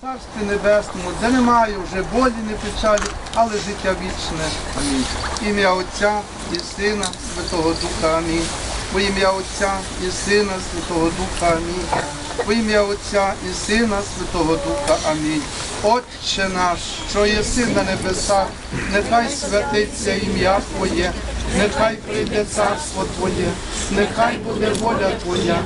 Царстві Небесному, де немає вже болі, не печалі, але життя вічне. Амінь. Ім'я Отця і Сина, Святого Духа. Амінь. Во ім'я Отця і Сина, Святого Духа. Амінь. Во ім'я Отця і Сина, Святого Духа. Амінь. Отче наш, що єси на небесах, нехай святиться ім'я Твоє, нехай прийде царство Твоє, нехай буде воля Твоя,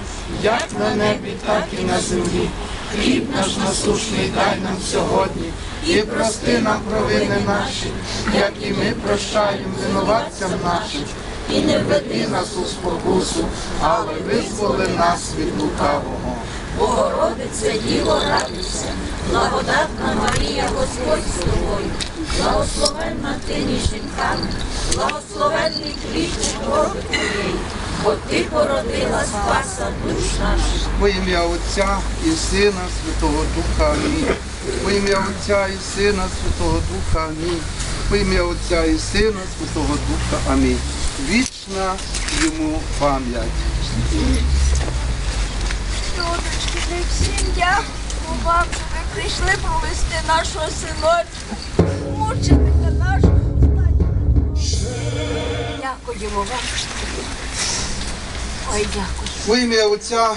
як на небі, так і на землі. Хліб наш насушний дай нам сьогодні, і прости нам провини наші, як і ми прощаємо винуватцям нашим. І не веди нас у спокусу, але визволи нас від лукавого. Богородице, Діво, радуйся, благодатна Марія, Господь з тобою, благословенна ти між жінками, благословенний чороти твоєї, бо ти породила спаса душ наших. Во ім'я Отця і Сина Святого Духа Амінь. Во ім'я Отця і Сина Святого Духа Амінь. Во ім'я Отця і Сина Святого Духа Амінь. Вічна йому пам'ять. Донечки, ми всім дякуємо вам, що ви прийшли провести нашого синочка, мученика нашого останнього. Дякуємо вам. Ой, дякую. Во ім'я Отця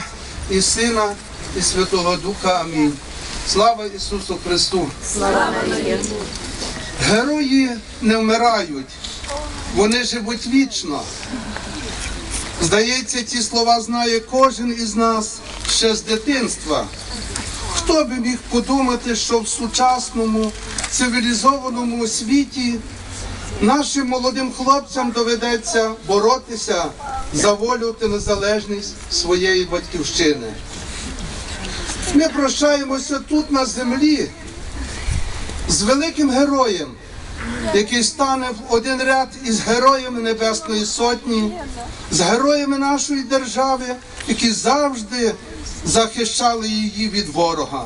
і Сина і Святого Духа Амінь. Слава Ісусу Христу! Герої не вмирають, вони живуть вічно. Здається, ці слова знає кожен із нас ще з дитинства. Хто би міг подумати, що в сучасному цивілізованому світі нашим молодим хлопцям доведеться боротися за волю та незалежність своєї батьківщини. Ми прощаємося тут на землі з великим героєм, який стане в один ряд із героями Небесної Сотні, з героями нашої держави, які завжди захищали її від ворога.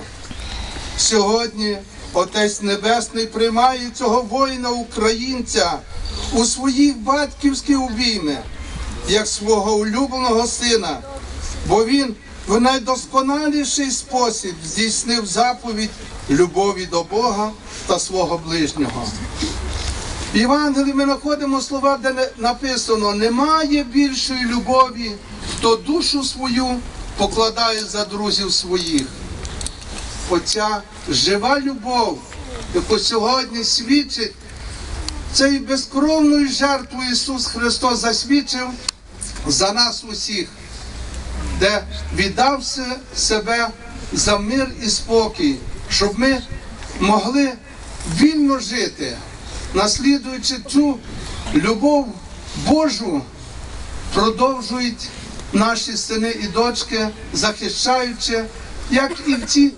Сьогодні Отець Небесний приймає цього воїна українця у свої батьківські обійми, як свого улюбленого сина, бо він в найдосконаліший спосіб здійснив заповідь любові до Бога та свого ближнього. В Євангелії ми знаходимо слова, де написано: немає більшої любові, хто душу свою покладає за друзів своїх. Оця жива любов, яку сьогодні свідчить цією безкровною жертвою Ісус Христос засвідчив за нас усіх, де віддався себе за мир і спокій, щоб ми могли вільно жити, наслідуючи цю любов Божу, продовжують наші сини і дочки, захищаючи, як і в ці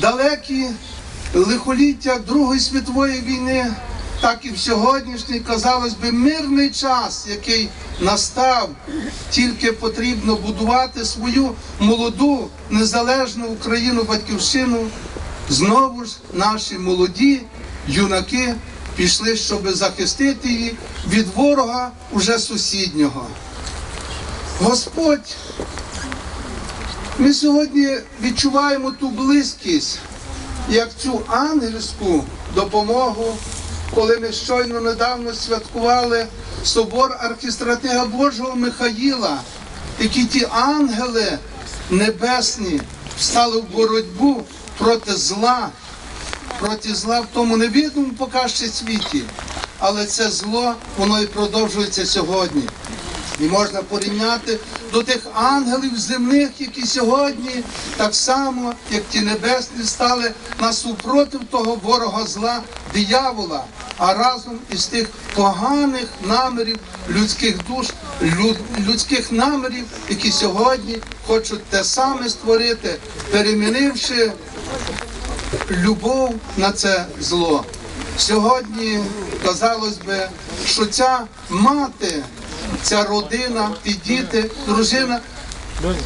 далекі лихоліття Другої світової війни, так і в сьогоднішній, казалось би, мирний час, який настав, тільки потрібно будувати свою молоду незалежну Україну батьківщину. Знову ж наші молоді юнаки пішли, щоб захистити її від ворога уже сусіднього. Господь ми сьогодні відчуваємо ту близькість, як цю ангельську допомогу, коли ми щойно недавно святкували собор архістратига Божого Михаїла, які ті ангели небесні встали в боротьбу проти зла, проти зла в тому невідомому поки ще світі. Але це зло, воно і продовжується сьогодні. І можна порівняти до тих ангелів земних, які сьогодні, так само, як ті небесні, стали насупротив того ворога зла, диявола, а разом із тих поганих намірів людських душ, люд- людських намірів, які сьогодні хочуть те саме створити, перемінивши любов на це зло. Сьогодні казалось би, що ця мати, ця родина і діти, дружина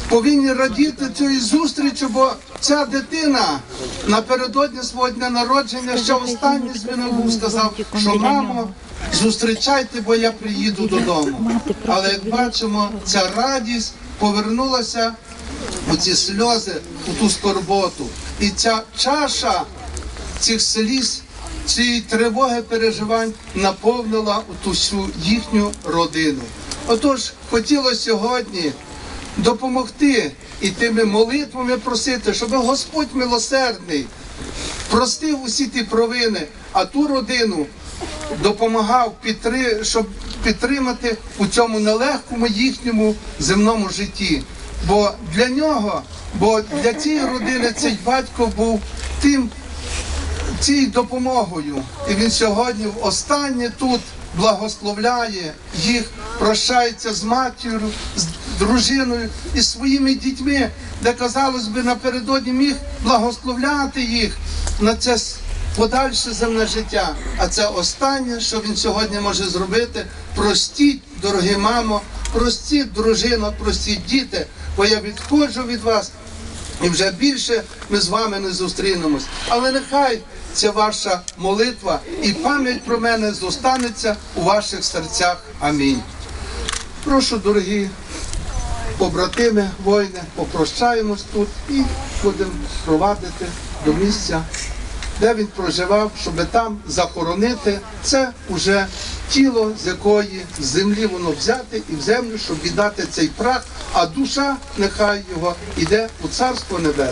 повинні радіти цієї зустрічі, бо ця дитина напередодні свого дня народження ще останній дзвінок сказав, що мамо, зустрічайте, бо я приїду додому. Але як бачимо, ця радість повернулася у ці сльози, у ту скорботу. І ця чаша цих сліз, цієї тривоги переживань наповнила ту всю їхню родину. Отож, хотілося сьогодні допомогти і тими молитвами просити, щоб Господь милосердний простив усі ті провини, а ту родину допомагав, щоб підтримати у цьому нелегкому їхньому земному житті. Бо для нього, бо для цієї родини цей батько був тим цією допомогою. І він сьогодні останнє тут благословляє їх, прощається з матір'ю, з дружиною і своїми дітьми, де, казалось би, напередодні міг благословляти їх на це подальше земне життя. А це останнє, що він сьогодні може зробити. Простіть, дорогі мамо, простіть, дружина, простіть діти, бо я відходжу від вас. І вже більше ми з вами не зустрінемось. Але нехай ця ваша молитва і пам'ять про мене зостанеться у ваших серцях. Амінь. Прошу, дорогі побратими, воїни, попрощаємось тут і будемо провадити до місця, де він проживав, щоб там захоронити. Це уже тіло, з якої з землі воно взяти і в землю, щоб віддати цей прах, а душа нехай його іде у царство небесне.